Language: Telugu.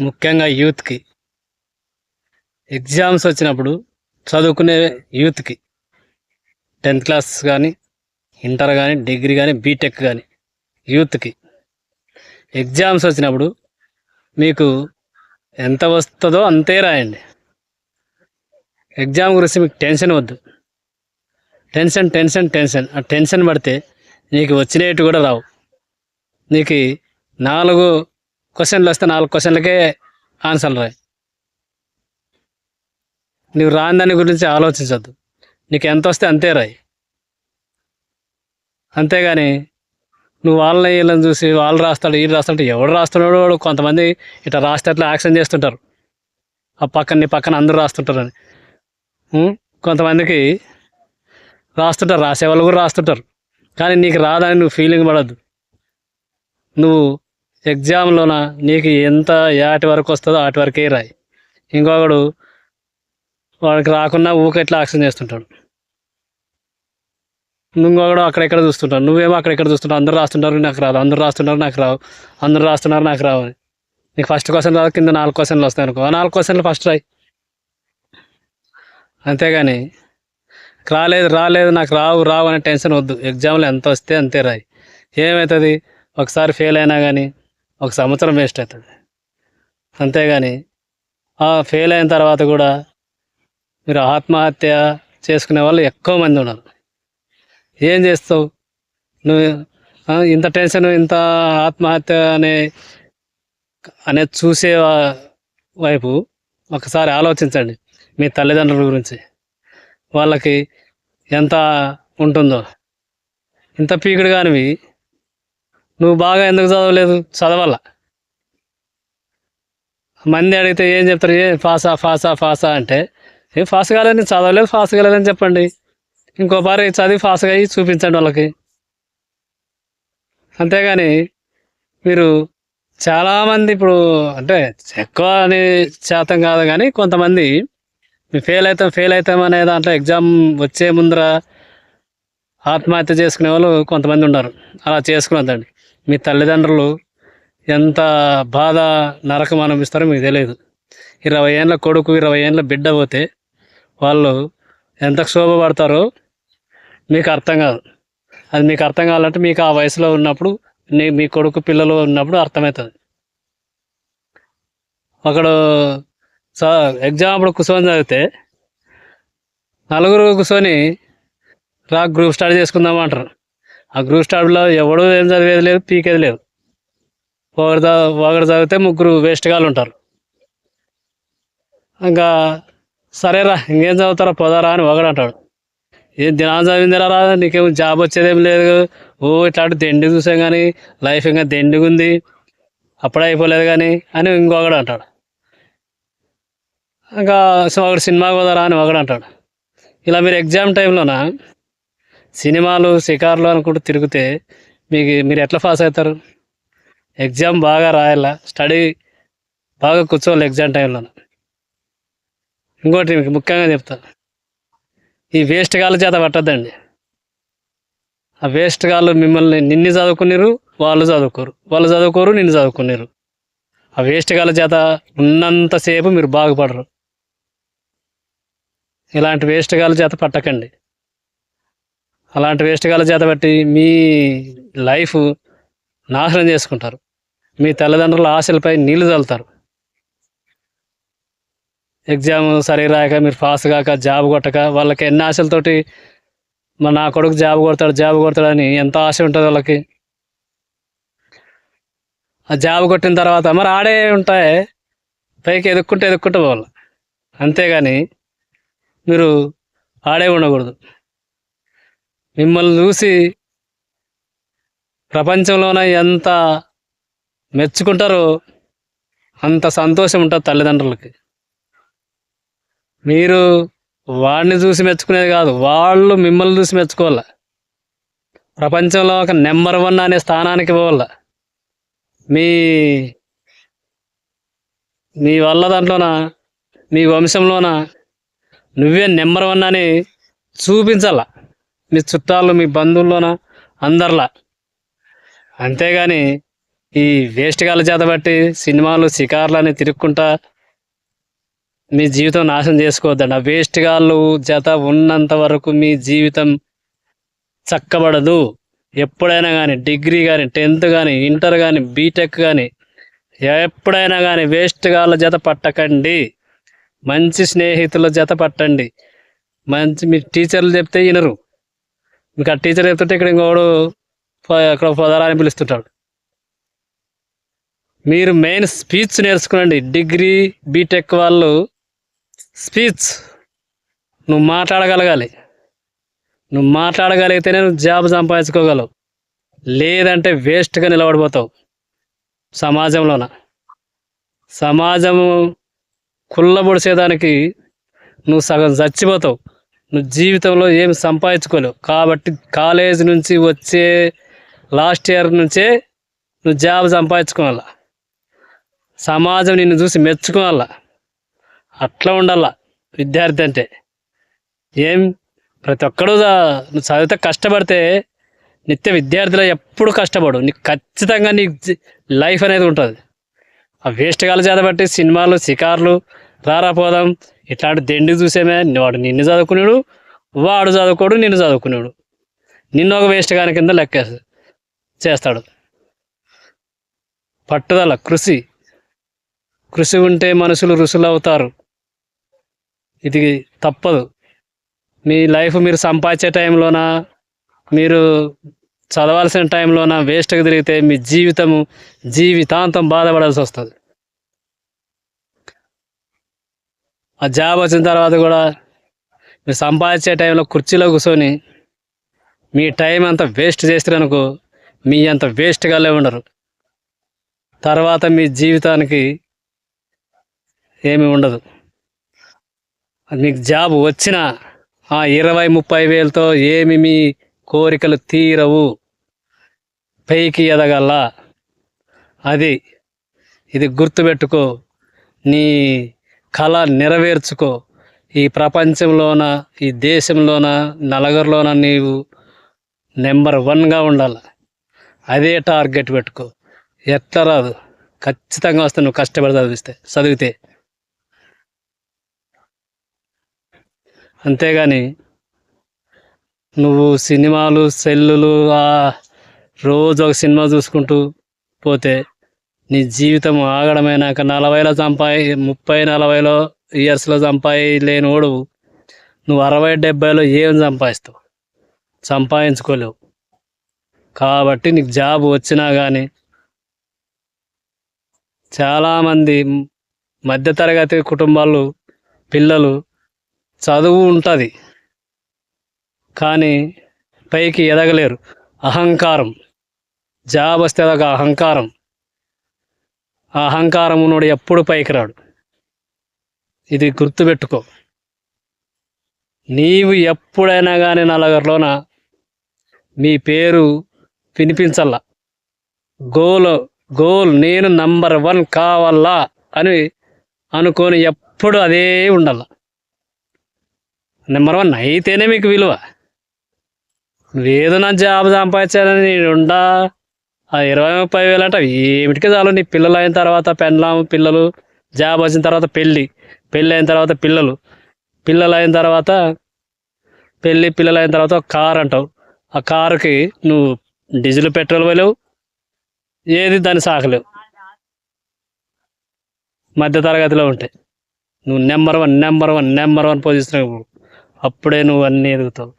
ముఖ్యంగా యూత్కి. ఎగ్జామ్స్ వచ్చినప్పుడు చదువుకునే యూత్కి. టెన్త్ క్లాస్ కానీ ఇంటర్ కానీ డిగ్రీ కానీ బీటెక్ కానీ యూత్కి. ఎగ్జామ్స్ వచ్చినప్పుడు మీకు ఎంత వస్తుందో అంతే రాయండి. ఎగ్జామ్ గురించి మీకు టెన్షన్ వద్దు. Tension tension tension. ఆ టెన్షన్ పడితే నీకు వచ్చినట్టు కూడా రావు. నీకు నాలుగు క్వశ్చన్లు వస్తే నాలుగు క్వశ్చన్లకే ఆన్సర్లు రాయి. నువ్వు రాని దాని గురించి ఆలోచించద్దు. నీకు ఎంత వస్తే అంతే రాయి. అంతేగాని నువ్వు వాళ్ళని వీళ్ళని చూసి వాళ్ళు రాస్తాడు వీళ్ళు రాస్తాడు ఎవడు రాస్తున్నాడు వాడు కొంతమంది ఇట్లా రాస్తే అట్లా యాక్షన్ చేస్తుంటారు. ఆ పక్కన నీ పక్కన అందరూ రాస్తుంటారని. కొంతమందికి రాస్తుంటారు రాసేవాళ్ళు కూడా రాస్తుంటారు. కానీ నీకు రాదని నువ్వు ఫీలింగ్ పడద్దు. నువ్వు ఎగ్జామ్లోన నీకు ఎంత యాటి వరకు వస్తుందో అటు వరకే రాయి. ఇంకొకడు వాడికి రాకుండా ఊకెట్లా యాక్షన్ చేస్తుంటాడు. ఇంకొకడు అక్కడెక్కడ చూస్తుంటాడు? నువ్వేమో అక్కడెక్కడ చూస్తుంటావు? అందరూ రాస్తుంటారు నాకు రాదు అందరూ రాస్తున్నారు నాకు రావు. అందరూ రాస్తున్నారు నాకు రావు అని. నీకు ఫస్ట్ క్వశ్చన్ రాదు కింద నాలుగు క్వశ్చన్లు వస్తాయి అనుకో. నాలుగు క్వశ్చన్లు ఫస్ట్ రాయి. అంతేగాని రాలేదు రాలేదు నాకు రావు రావు అనే టెన్షన్ వద్దు. ఎగ్జామ్లో ఎంత వస్తే అంతే రాయి. ఏమవుతుంది ఒకసారి ఫెయిల్ అయినా కానీ ఒక సంవత్సరం వేస్ట్ అవుతుంది. అంతేగాని ఆ ఫెయిల్ అయిన తర్వాత కూడా మీరు ఆత్మహత్య చేసుకునే వాళ్ళు ఎక్కువ మంది ఉన్నారు. ఏం చేస్తావు? నువ్వు ఇంత టెన్షన్ ఇంత ఆత్మహత్య అనే అనేది చూసే వైపు ఒకసారి ఆలోచించండి. మీ తల్లిదండ్రుల గురించి. వాళ్ళకి ఎంత ఉంటుందో. ఇంత పీకుడు కానివి నువ్వు బాగా ఎందుకు చదవలేదు? చదవాల? మంది అడిగితే ఏం చెప్తారు? ఏ ఫాసా ఫాసా ఫాసా అంటే ఏం ఫాస్ కాలేదని చదవలేదు ఫాస్ కాలేదని చెప్పండి. ఇంకో పారి చదివి ఫాస్గా అయ్యి చూపించండి వాళ్ళకి. అంతేగాని మీరు చాలామంది ఇప్పుడు అంటే ఎక్కువ అని శాతం కాదు కానీ కొంతమంది ఫెయిల్ అవుతాం ఫెయిల్ అవుతాం అనే దాంట్లో ఎగ్జామ్ వచ్చే ముందర ఆత్మహత్య చేసుకునే వాళ్ళు కొంతమంది ఉన్నారు. అలా చేసుకున్నదండి. మీ తల్లిదండ్రులు ఎంత బాధ నరకం అనుభవిస్తారో మీకు తెలియదు. ఇరవై ఏళ్ళ కొడుకు ఇరవై ఏళ్ళ బిడ్డ పోతే వాళ్ళు ఎంత క్షోభపడతారో మీకు అర్థం కాదు. అది మీకు అర్థం కావాలంటే మీకు ఆ వయసులో ఉన్నప్పుడు నీ మీ కొడుకు పిల్లలు ఉన్నప్పుడు అర్థమవుతుంది. ఒకడు చ ఎగ్జామ్ అప్పుడు కూర్చొని చదివితే నలుగురు కూర్చొని రా గ్రూప్ స్టడీ చేసుకుందాం అంటారు. ఆ గ్రూప్ స్టడీలో ఎవడు ఏం చదివేది లేదు పీకేది లేదు. ఒకరు ఒకరు చదివితే ముగ్గురు వేస్ట్ గాలు ఉంటారు. ఇంకా సరేరా ఇంకేం చదువుతారా పోదారా అని ఒకడు అంటాడు. ఏం దినాలు చదివిందిరా రా నీకేం జాబ్ వచ్చేదేం లేదు. ఓ ఇట్లాంటి దెండి చూసాం కానీ లైఫ్ ఇంకా దెండిగా ఉంది. అప్పుడే అయిపోలేదు కానీ అని ఇంకొకడు అంటాడు. ఇంకా సో ఒకడు సినిమాకి పోదారా అని ఒకడు అంటాడు. ఇలా మీరు ఎగ్జామ్ టైంలోనా సినిమాలు షికార్లు అనుకుంటూ తిరిగితే మీకు మీరు ఎట్లా పాస్ అవుతారు? ఎగ్జామ్ బాగా రాయాలా? స్టడీ బాగా కూర్చోవాలి ఎగ్జామ్ టైంలో. ఇంకోటి మీకు ముఖ్యంగా చెప్తాను ఈ వేస్ట్ కాళ్ళ చేత పట్టద్దండి. ఆ వేస్ట్ కాళ్ళు మిమ్మల్ని నిన్ను చదువుకున్నారు వాళ్ళు చదువుకోరు. వాళ్ళు చదువుకోరు నిన్ను చదువుకున్నారు ఆ వేస్ట్ కాళ్ళ చేత ఉన్నంతసేపు మీరు బాగుపడరు. ఇలాంటి వేస్ట్ కాళ్ళ చేత పట్టకండి. అలాంటి వేస్ట్ గాళ్ళ చేత బట్టి మీ లైఫ్ నాశనం చేసుకుంటారు. మీ తల్లిదండ్రుల ఆశలపై నీళ్ళు చల్లుతారు. ఎగ్జామ్ సరి రాక మీరు పాస్ కాక జాబ్ కొట్టక వాళ్ళకి ఎన్ని ఆశలతోటి మా నా కొడుకు జాబ్ కొడతాడు జాబ్ కొడతాడని ఎంత ఆశ ఉంటుంది వాళ్ళకి? ఆ జాబ్ కొట్టిన తర్వాత మరి ఆడే ఉంటాయి పైకి ఎదుక్కుంటే ఎదుక్కుంటే పోవాలి. అంతేగాని మీరు ఆడే ఉండకూడదు. మిమ్మల్ని చూసి ప్రపంచంలోన ఎంత మెచ్చుకుంటారో అంత సంతోషం ఉంటుంది తల్లిదండ్రులకి. మీరు వాడిని చూసి మెచ్చుకునేది కాదు వాళ్ళు మిమ్మల్ని చూసి మెచ్చుకోవాలి. ప్రపంచంలో ఒక నెంబర్ వన్ అనే స్థానానికి పోవాలి. మీ మీ వల్ల దాంట్లోన మీ వంశంలోన నువ్వే నెంబర్ వన్ అని చూపించాలా. మీ చుట్టాలు మీ బంధువుల్లోన? అందరిలా. అంతేగాని ఈ వేస్ట్ గాల చేత బట్టి సినిమాలు షికార్లని తిరుక్కుంటా మీ జీవితం నాశనం చేసుకోవద్దండి. ఆ వేస్ట్ గాళ్ళు జత ఉన్నంత వరకు మీ జీవితం చక్కబడదు. ఎప్పుడైనా కానీ డిగ్రీ కానీ టెన్త్ కానీ ఇంటర్ కానీ బీటెక్ కానీ ఎప్పుడైనా కానీ వేస్ట్ గాళ్ళ జత పట్టకండి. మంచి స్నేహితుల జత పట్టండి. మంచి మీ టీచర్లు చెప్తే వినరు ఇంకా టీచర్ చెప్తుంటే ఇక్కడ ఇంకోడు అక్కడ పొదరా అని పిలుస్తుంటాడు. మీరు మెయిన్ స్పీచ్ నేర్చుకునండి. డిగ్రీ బీటెక్ వాళ్ళు స్పీచ్ నువ్వు మాట్లాడగలగాలి. నువ్వు మాట్లాడగలిగితేనే నువ్వు జాబ్ సంపాదించుకోగలవు. లేదంటే వేస్ట్గా నిలబడిపోతావు సమాజంలోన. సమాజము కుళ్ళబొడిసేదానికి నువ్వు సగం చచ్చిపోతావు. నువ్వు జీవితంలో ఏం సంపాదించుకోలేవు. కాబట్టి కాలేజ్ నుంచి వచ్చే లాస్ట్ ఇయర్ నుంచే నువ్వు జాబ్ సంపాదించుకోవాలా. సమాజం నిన్ను చూసి మెచ్చుకోవాలా. అట్లా ఉండాల విద్యార్థి అంటే. ఏం? ప్రతి ఒక్కడు నువ్వు చదివితే కష్టపడితే నిత్య విద్యార్థిలో ఎప్పుడు కష్టపడు నీకు ఖచ్చితంగా నీ లైఫ్ అనేది ఉంటుంది. ఆ వేస్ట్ కాలు చేతబట్టి సినిమాలు షికార్లు రారా పోదాం. ఇట్లాంటి దెండి చూసేమే వాడు నిన్ను చదువుకున్నాడు వాడు చదువుకోడు నిన్ను చదువుకున్నాడు. నిన్ను ఒక వేస్ట్ కాని కింద లెక్క చేస్తాడు. పట్టుదల కృషి. కృషి ఉంటే మనుషులు రుసులు అవుతారు. ఇది తప్పదు. మీ లైఫ్ మీరు సంపాదించే టైంలోన మీరు చదవాల్సిన టైంలోన వేస్ట్గా తిరిగితే మీ జీవితము జీవితాంతం బాధపడాల్సి వస్తుంది. ఆ జాబ్ వచ్చిన తర్వాత కూడా మీరు సంపాదించే టైంలో కుర్చీలో కూర్చొని మీ టైం అంతా వేస్ట్ చేస్తారనుకో మీ అంత వేస్ట్గా ఉండరు. తర్వాత మీ జీవితానికి ఏమి ఉండదు. మీకు జాబ్ వచ్చిన ఆ ఇరవై ముప్పై వేలతో ఏమి మీ కోరికలు తీరవు. పైకి ఎదగల అది ఇది గుర్తుపెట్టుకో. నీ కళ నెరవేర్చుకో. ఈ ప్రపంచంలోన ఈ దేశంలోన నలుగురిలోన నీవు నెంబర్ వన్గా ఉండాలి. అదే టార్గెట్ పెట్టుకో. ఎట్లా రాదు ఖచ్చితంగా వస్తే నువ్వు కష్టపడి చదివిస్తే చదివితే. అంతేగాని నువ్వు సినిమాలు సెల్లులు ఆ రోజు ఒక సినిమా చూసుకుంటూ పోతే నీ జీవితం ఆగడమైనాక నలభైలో సంపాయి ముప్పై నలభైలో ఇయర్స్లో సంపాయి లేనివాడు నువ్వు అరవై డెబ్బైలో ఏం సంపాదిస్తావు సంపాదించుకోలేవు. కాబట్టి నీకు జాబ్ వచ్చినా కానీ చాలామంది మధ్యతరగతి కుటుంబాలు పిల్లలు చదువు ఉంటుంది కానీ పైకి ఎదగలేరు. అహంకారం. జాబ్ వస్తే అదొక అహంకారం. ఆ ఎప్పుడు పైకి రాడు ఇది గుర్తుపెట్టుకో. నీవు ఎప్పుడైనా కానీ నలుగురిలోన? మీ పేరు వినిపించల్లా. గోల్ గోల్ నేను నంబర్ వన్ కావాలా అని అనుకొని ఎప్పుడు అదే ఉండాల నెంబర్ వన్ అయితేనే మీకు విలువ. నువ్వేదో నా జాబ్ సంపాదించాలని నేను ఉండా. ఆ ఇరవై ముప్పై వేలు అంటే ఏమిటికి చాలు నీ పిల్లలు అయిన తర్వాత పెళ్ళాం పిల్లలు జాబ్ వచ్చిన తర్వాత పెళ్ళి పెళ్ళి అయిన తర్వాత పిల్లలు పిల్లలు అయిన తర్వాత పెళ్ళి పిల్లలు అయిన తర్వాత ఒక కార్ అంటావు. ఆ కారుకి నువ్వు డీజిల్ పెట్రోల్ పోలేవు ఏది దాన్ని సాకలేవు మధ్య తరగతిలో ఉంటాయి నువ్వు number one number one number one position అప్పుడే నువ్వు అన్నీ ఎదుగుతావు.